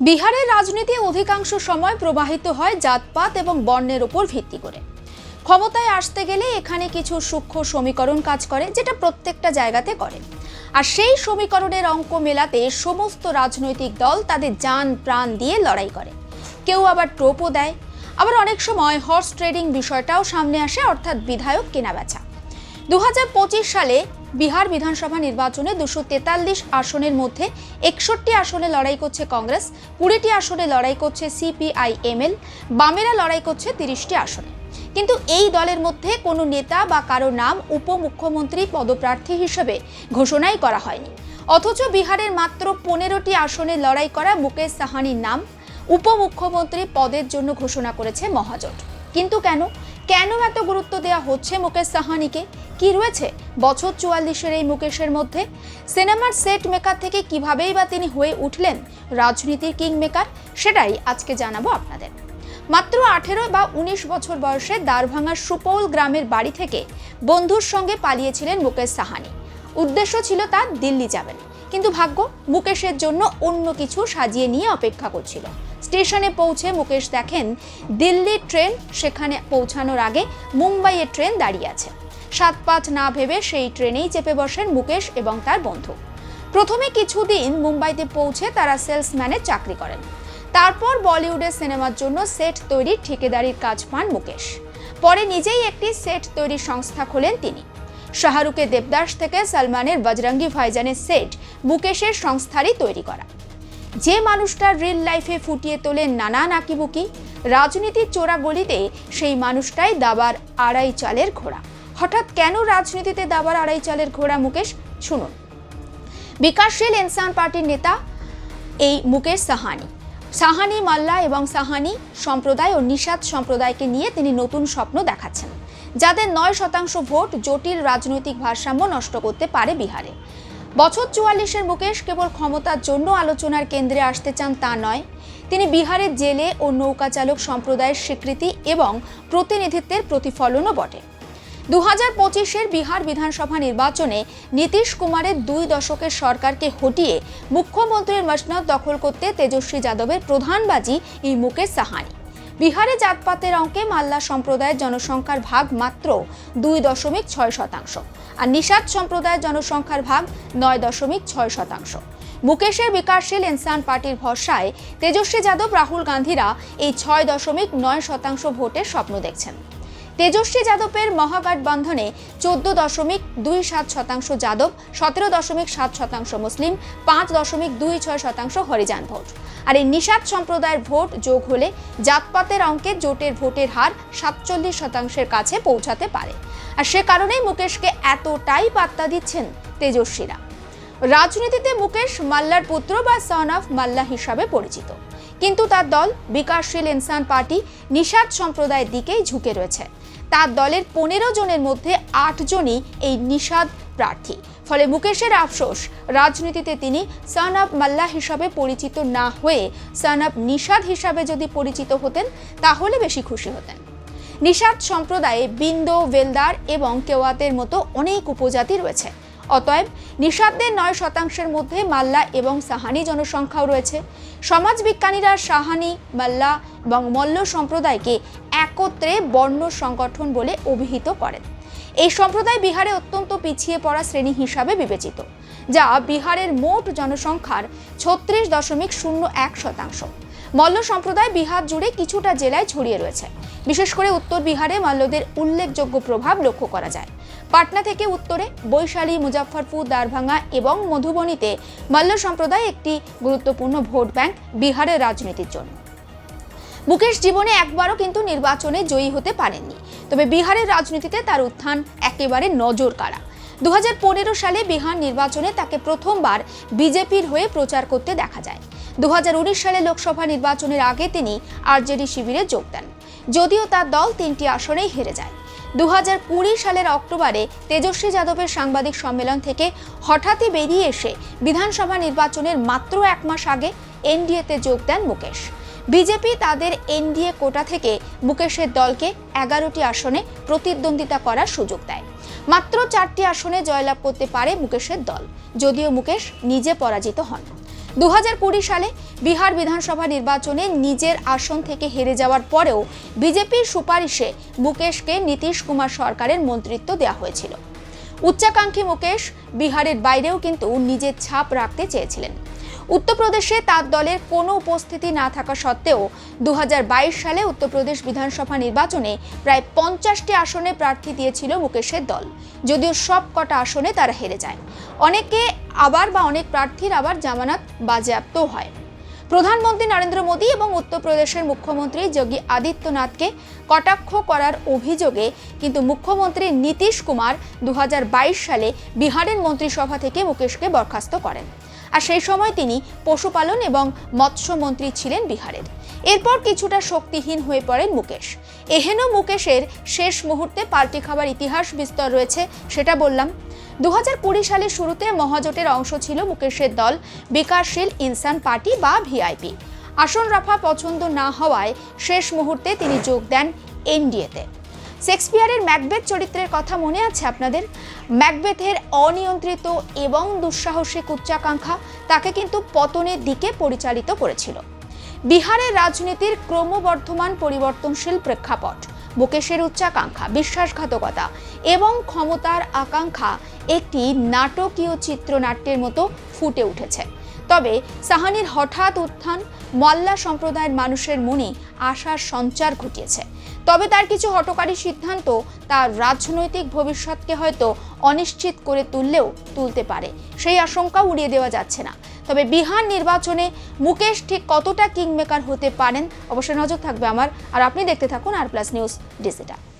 বিহারের রাজনীতি অধিকাংশ সময় প্রবাহিত হয় জাতপাত এবং বর্ণের উপর ভিত্তি করে। ক্ষমতায় আসতে গেলে এখানে কিছু সূক্ষ্ম সমীকরণ কাজ করে, যেটা প্রত্যেকটা জায়গাতে করে। আর সেই সমীকরণের অঙ্ক মেলাতে সমস্ত রাজনৈতিক দল তাদের যান প্রাণ দিয়ে লড়াই করে। কেউ আবার টোপও দেয়। আবার অনেক সময় হর্স ট্রেডিং বিষয়টাও সামনে আসে, অর্থাৎ বিধায়ক কেনাবেচা। দু হাজার পঁচিশ সালে বিহার বিধানসভা নির্বাচনে দুশো তেতাল্লিশ আসনের মধ্যে একষট্টি আসনে লড়াই করছে কংগ্রেস, কুড়িটি আসনে লড়াই করছে সিপিআইএমএল, বামেরা লড়াই করছে তিরিশটি আসনে। কিন্তু এই দলের মধ্যে কোনো নেতা বা কারও নাম উপমুখ্যমন্ত্রী পদপ্রার্থী হিসেবে ঘোষণাই করা হয়নি। অথচ বিহারের মাত্র পনেরোটি আসনে লড়াই করা মুকেশ সাহানির নাম উপমুখ্যমন্ত্রী পদের জন্য ঘোষণা করেছে মহাজোট। কিন্তু কেন? কেন এত গুরুত্ব দেওয়া হচ্ছে মুকেশ সাহানিকে? কি রয়েছে? বছর চুয়াল্লিশের এই মুকেশের মধ্যে? সিনেমার সেট মেকার থেকে কিভাবেই বা তিনি হয়ে উঠলেন রাজনীতির কিং মেকার, সেটাই আজকে জানাব আপনাদের। মাত্র আঠেরো বা উনিশ বছর বয়সে দারভাঙার সুপৌল গ্রামের বাড়ি থেকে বন্ধুর সঙ্গে পালিয়েছিলেন মুকেশ সাহানি। উদ্দেশ্য ছিল তার দিল্লি যাবেন। কিন্তু ভাগ্য, মুকেশের জন্য অন্য কিছু সাজিয়ে নিয়ে অপেক্ষা করছিল। স্টেশনে পৌঁছে মুকেশ দেখেন দিল্লির ট্রেন সেখানে পৌঁছানোর আগে মুম্বাইয়ের ট্রেন দাঁড়িয়ে আছে। সাত পাঁচ না ভেবে সেই ট্রেনেই চেপে বসেন মুকেশ এবং তার বন্ধু। প্রথমে কিছুদিন মুম্বাইতে পৌঁছে তারা সেলসম্যানের চাকরি করেন। তারপর বলিউডের সিনেমার জন্য সেট তৈরির ঠিকাদারির কাজ পান মুকেশ। পরে নিজেই একটি সেট তৈরির সংস্থা খোলেন তিনি। শাহরুখের দেবদাস থেকে সালমানের বজরঙ্গি ভাইজানের সেট মুকেশের সংস্থারই তৈরি করা। যে মানুষটা রিল লাইফে ফুটিয়ে তোলেন নানা নাকিবুকি, রাজনীতির চোরা গলিতে সেই মানুষটাই দাবার আড়াই চালের ঘোড়া। হঠাৎ কেন রাজনীতিতে দাবার আড়াই চালের ঘোড়া, মুকেশ? শুনুন। বিকাশশীল ইনসান পার্টির নেতা এই মুকেশ সাহানি। সাহানি মাল্লা এবং সাহানি সম্প্রদায় ও নিষাদ সম্প্রদায়কে নিয়ে তিনি নতুন স্বপ্ন দেখাচ্ছেন, যাদের নয় শতাংশ ভোট জটিল রাজনৈতিক ভারসাম্য নষ্ট করতে পারে বিহারে। বছর চুয়াল্লিশের মুকেশ কেবল ক্ষমতার জন্য আলোচনার কেন্দ্রে আসতে চান তা নয়। তিনি বিহারের জেলে ও নৌকা চালক সম্প্রদায়ের স্বীকৃতি এবং প্রতিনিধিত্বের প্রতিফলনও বটে। দু হাজার পঁচিশের বিহার বিধানসভা নির্বাচনে নীতিশ কুমারের দুই দশকের সরকারকে হটিয়ে মুখ্যমন্ত্রীর মসনদ দখল করতে তেজস্বী যাদবের প্রধান বাজি এই মুকেশ সাহানি। বিহারে জাতপাতের অঙ্কে মাল্লা সম্প্রদায়ের জনসংখ্যার ভাগ মাত্র দুই দশমিক ছয় শতাংশ, আর নিষাদ সম্প্রদায়ের জনসংখ্যার ভাগ নয় দশমিক ছয় শতাংশ। মুকেশের বিকাশশীল ইনসান পার্টির ভরসায় তেজস্বী যাদব রাহুল গান্ধীরা এই ছয় দশমিক নয় শতাংশ ভোটের স্বপ্ন দেখছেন। তেজস্বী যাদবের মহাগঠবন্ধনে চোদ্দ দশমিক দুই সাত শতাংশ যাদব, সতেরো দশমিক সাত শতাংশ মুসলিম, পাঁচ দশমিক দুই ছয় শতাংশ হরিজান ভোট। আর এই নিষাদ সম্প্রদায়ের ভোট যোগ হলে জাতপাতের অঙ্কে জোটের ভোটের হার সাতচল্লিশ শতাংশের কাছে পৌঁছাতে পারে। আর সে কারণেই মুকেশকে এতটাই পাত্তা দিচ্ছেন তেজস্বীরা। রাজনীতিতে মুকেশ মাল্লার পুত্র বা সন অফ মাল্লা হিসাবে পরিচিত। কিন্তু তার দল বিকাশশীল ইনসান পার্টি নিষাদ সম্প্রদায়ের দিকেই ঝুঁকে রয়েছে। তার দলের পনেরো জনের মধ্যে আটজনই এই নিষাদ প্রার্থী। ফলে মুকেশের আফসোস, রাজনীতিতে তিনি সান আব মাল্লা হিসাবে পরিচিত না হয়ে সান আব নিষাদ হিসাবে যদি পরিচিত হতেন, তাহলে বেশি খুশি হতেন। নিষাদ সম্প্রদায়ে বিন্দ, বেলদার এবং কেওয়াতের মতো অনেক উপজাতি রয়েছে। অতএব নিষাদদের নয় শতাংশের মধ্যে মাল্লা এবং সাহানি জনসংখ্যাও রয়েছে। সমাজবিজ্ঞানীরা সাহানি, মাল্লা এবং মল্ল সম্প্রদায়কে একত্রে বর্ণ সংগঠন বলে অভিহিত করেন। এই সম্প্রদায় বিহারে অত্যন্ত পিছিয়ে পড়া শ্রেণি হিসাবে বিবেচিত, যা বিহারের মোট জনসংখ্যার ছত্রিশ দশমিক শূন্য এক শতাংশ। মল্ল সম্প্রদায় বিহার জুড়ে কিছুটা জেলায় ছড়িয়ে রয়েছে। বিশেষ করে উত্তর বিহারে মাল্যদের উল্লেখযোগ্য প্রভাব লক্ষ্য করা যায়। পাটনা থেকে উত্তরে বৈশালী মুজাফরপুর দারভাঙ্গা এবং মধুবনীতে মাল্য সম্প্রদায় একটি গুরুত্বপূর্ণ ভোট ব্যাংক বিহারের রাজনীতির জন্য। মুকেশ জীবনে একবারও কিন্তু নির্বাচনে জয়ী হতে পারেননি। তবে বিহারের রাজনীতিতে তার উত্থান একেবারে নজর কাড়া দু হাজার পনেরো সালে বিহার নির্বাচনে তাকে প্রথমবার বিজেপির হয়ে প্রচার করতে দেখা যায়। দু হাজার উনিশ সালে লোকসভা নির্বাচনের আগে তিনি আরজেডি শিবিরে যোগ দেন। যদিও তার দল তিনটি আসনেই হেরে যায়। দু হাজার কুড়ি সালের অক্টোবরে তেজস্বী যাদবের সাংবাদিক সম্মেলন থেকে হঠাৎই বেরিয়ে এসে বিধানসভা নির্বাচনের মাত্র এক মাস আগে এনডিএতে যোগ দেন মুকেশ। বিজেপি তাদের এনডিএ কোটা থেকে মুকেশের দলকে এগারোটি আসনে প্রতিদ্বন্দ্বিতা করার সুযোগ দেয়। মাত্র চারটি আসনে জয়লাভ করতে পারে মুকেশের দল। যদিও মুকেশ নিজে পরাজিত হন। দু হাজার কুড়ি সালে বিহার বিধানসভা নির্বাচনে নিজের আসন থেকে হেরে যাওয়ার পরেও বিজেপির সুপারিশে মুকেশকে নীতিশ কুমার সরকারের মন্ত্রিত্ব দেওয়া হয়েছিল। উচ্চাকাঙ্ক্ষী মুকেশ বিহারের বাইরেও কিন্তু নিজের ছাপ রাখতে চেয়েছিলেন। উত্তরপ্রদেশে তার দলের কোনো উপস্থিতি না থাকা সত্ত্বেও দু হাজার বাইশ সালে উত্তরপ্রদেশ বিধানসভা নির্বাচনে প্রায় পঞ্চাশটি আসনে প্রার্থী দিয়েছিল মুকেশের দল। যদিও সব কটা আসনে তারা হেরে যায়। অনেকে আবার বা অনেক প্রার্থীর আবার জামানত বাজেয়াপ্তও হয়। প্রধানমন্ত্রী নরেন্দ্র মোদী এবং উত্তরপ্রদেশের মুখ্যমন্ত্রী যোগী আদিত্যনাথকে কটাক্ষ করার অভিযোগে কিন্তু মুখ্যমন্ত্রী নীতিশ কুমার দু হাজার বাইশ সালে বিহারের মন্ত্রিসভা থেকে মুকেশকে বরখাস্ত করেন। আর সেই সময় তিনি পশুপালন এবং মৎস্যমন্ত্রী ছিলেন বিহারের। এরপর কিছুটা শক্তিহীন হয়ে পড়েন মুকেশ। এহেন মুকেশের শেষ মুহূর্তে পাল্টি খাবার ইতিহাস বিস্তর রয়েছে, সেটা বললাম। দু সালের শুরুতে মহাজোটের অংশ ছিল মুকেশের দল, বিকাশশীল ইনসান পার্টি বা ভিআইপি। আসন রাফা পছন্দ না হওয়ায় শেষ মুহূর্তে তিনি যোগ দেন এনডিএতে। শেক্সপিয়ারের ম্যাকবেথ চরিত্রের কথা মনে আছে আপনাদের? ম্যাকবেথের অনিয়ন্ত্রিত এবং দুঃসাহসিক উচ্চাকাঙ্ক্ষা তাকে কিন্তু পতনের দিকে পরিচালিত করেছিল। বিহারের রাজনীতির ক্রমবর্ধমান পরিবর্তনশীল প্রেক্ষাপট, মুকেশের উচ্চাকাঙ্ক্ষা, বিশ্বাসঘাতকতা এবং ক্ষমতার আকাঙ্ক্ষা একটি নাটকীয় চিত্রনাট্যের মতো ফুটে উঠেছে। তবে সাহানির হঠাৎ উত্থান মোয়াল্লা সম্প্রদায়ের মানুষের মনে আশার সঞ্চার ঘটিয়েছে। তবে তার কিছু হটকারী সিদ্ধান্ত তার রাজনৈতিক ভবিষ্যৎকে হয়তো অনিশ্চিত করে তুললেও তুলতে পারে। সেই আশঙ্কা উড়িয়ে দেওয়া যাচ্ছে না। তবে বিহার নির্বাচনে মুকেশ ঠিক কতটা কিংমেকার হতে পারেন, অবশ্যই নজর থাকবে আমার। আর আপনি দেখতে থাকুন আর প্লাস নিউজ ডিজিটাল।